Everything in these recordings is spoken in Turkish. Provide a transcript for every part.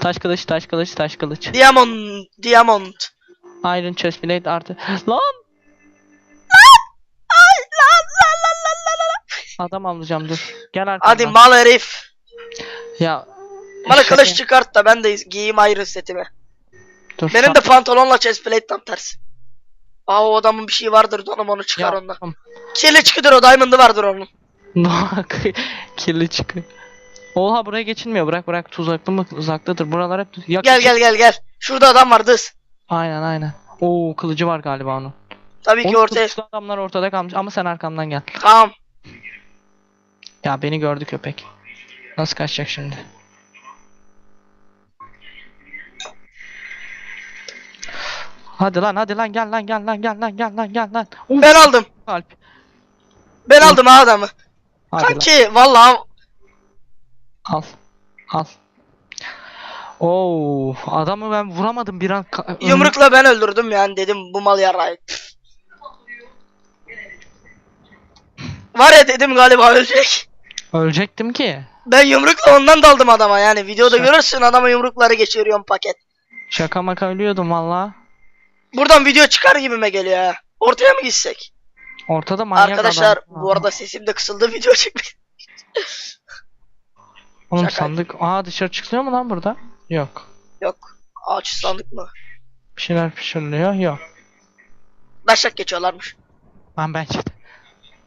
Taş kılıç, taş kılıç, taş kılıç. Diamond, diamond. Iron chest plate artı. Lan! Adam alacağım dur. Gel arkamdan. Hadi mal herif. Ya. Bana şaka- kılıç çıkart da ben de giyeyim ayrı setimi. Dur, Benim de pantolonla chestplate tam tersi. Aa o adamın bir şeyi vardır donum onu çıkar ondan. Kirli çıkıdır o diamond'ı vardır onun. Bak kirli çıkıyor. Oha buraya geçilmiyor. Bırak bırak tuzaklı mı uzaktadır. Buralar hep ya, Gel gel gel gel. Şurada adam var dız. Aynen aynen. Oo kılıcı var galiba onun. Tabii ki Onun ortaya. kılıçlı adamlar ortada kalmış ama sen arkamdan gel. Tamam. Ya beni gördü köpek. Nasıl kaçacak şimdi? Hadi lan hadi lan gel lan gel lan gel lan gel lan gel lan. Uf, Ben aldım. Alp. Ben aldım ha adamı. Hadi lan. Kanki vallahi Al. Al. Oo, adamı ben vuramadım bir an. yumrukla ben öldürdüm yani dedim bu mal yarayı. Var ya dedim galiba ölecek. Ölecektim ki. Ben yumrukla ondan daldım adama yani videoda Şaka. görürsün adama yumrukları geçiriyorum paket. Şaka maka ölüyordum valla. Buradan video çıkar gibime geliyor ha. Ortaya mı gitsek? Ortada manyak Arkadaşlar adam. bu arada sesim de kısıldı video çekmek. Oğlum şaka. sandık. Aa dışarı çıkılıyor mu lan burada? Yok. Yok. Ağaç sandık mı? Bir şeyler pişiriliyor. Yok. Daşak geçiyorlarmış. Lan bence de.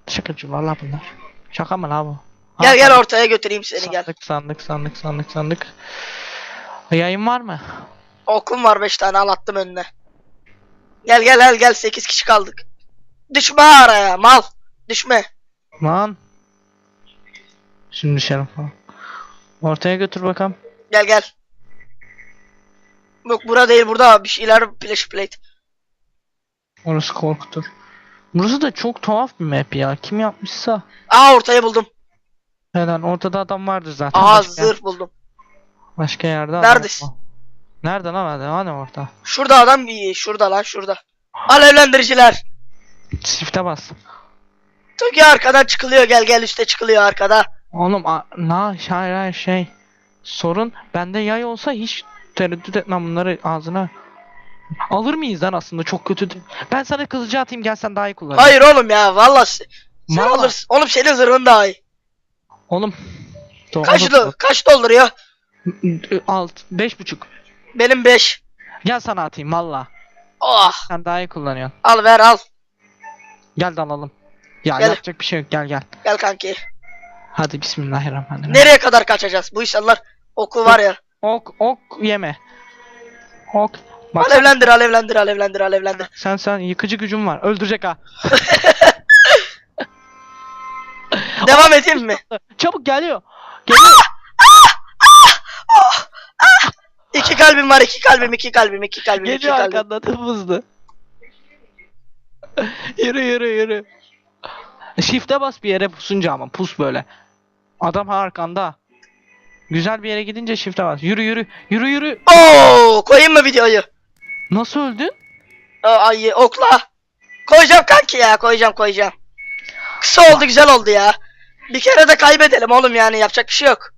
Şakacılar la bunlar. Şaka mı la bu? Gel Aa, gel sandık, ortaya götüreyim seni gel. Sandık sandık sandık sandık sandık. Yayın var mı? Okum var 5 tane al attım önüne. Gel gel gel gel 8 kişi kaldık. Düşme araya mal. Düşme. Lan. Şimdi düşerim falan. Ortaya götür bakalım. Gel gel. Yok bura değil burada bir şeyler flash plate. Orası korkutur. Burası da çok tuhaf bir map ya. Kim yapmışsa. Aa ortayı buldum. Helal ortada adam vardır zaten. Aa başka, zırh buldum. başka yerde adam Neredesin? yok. Nerede lan hadi hani orada. Şurada adam iyi. Şurada lan şurada. Alevlendiriciler. Çifte bas. Toki arkadan çıkılıyor gel gel üste çıkılıyor arkada. Oğlum na hayır hayır şey. Sorun bende yay olsa hiç tereddüt etmem bunları ağzına. Alır mıyız lan aslında çok kötü. de- Ben sana kılıcı atayım gel sen daha iyi kullan. Hayır oğlum ya vallahi sen Vallahi. alırsın. Oğlum senin zırhın daha iyi. Oğlum. Do- Kaç, do- kaç dolduruyor? Alt. Beş buçuk. Benim 5. Gel sana atayım valla. Oh Sen daha iyi kullanıyorsun. al ver al. Gel de alalım. Ya Gel. yapacak bir şey yok gel gel. Gel kanki. Hadi bismillahirrahmanirrahim. Nereye kadar kaçacağız? Bu insanlar oku var ya. Ok ok yeme. Ok. Bak Alevlendir alevlendir alevlendir alevlendir. sen sen yıkıcı gücün var. Öldürecek ha. Devam edeyim mi? Çabuk geliyor. Geliyor. İki kalbim var iki kalbim iki kalbim iki kalbim iki Geliyor kalbim. arkandan hızlı. yürü yürü yürü. Shift'e bas bir yere pusunca ama pus böyle. Adam arkanda. Güzel bir yere gidince shift'e bas. Yürü yürü. Yürü yürü. Oo koyayım mı videoyu? Nasıl öldün? Aa, Ay okla. Koyacağım kanki ya koyacağım koyacağım. Kısa oldu güzel oldu ya. Bir kere de kaybedelim oğlum yani yapacak bir şey yok.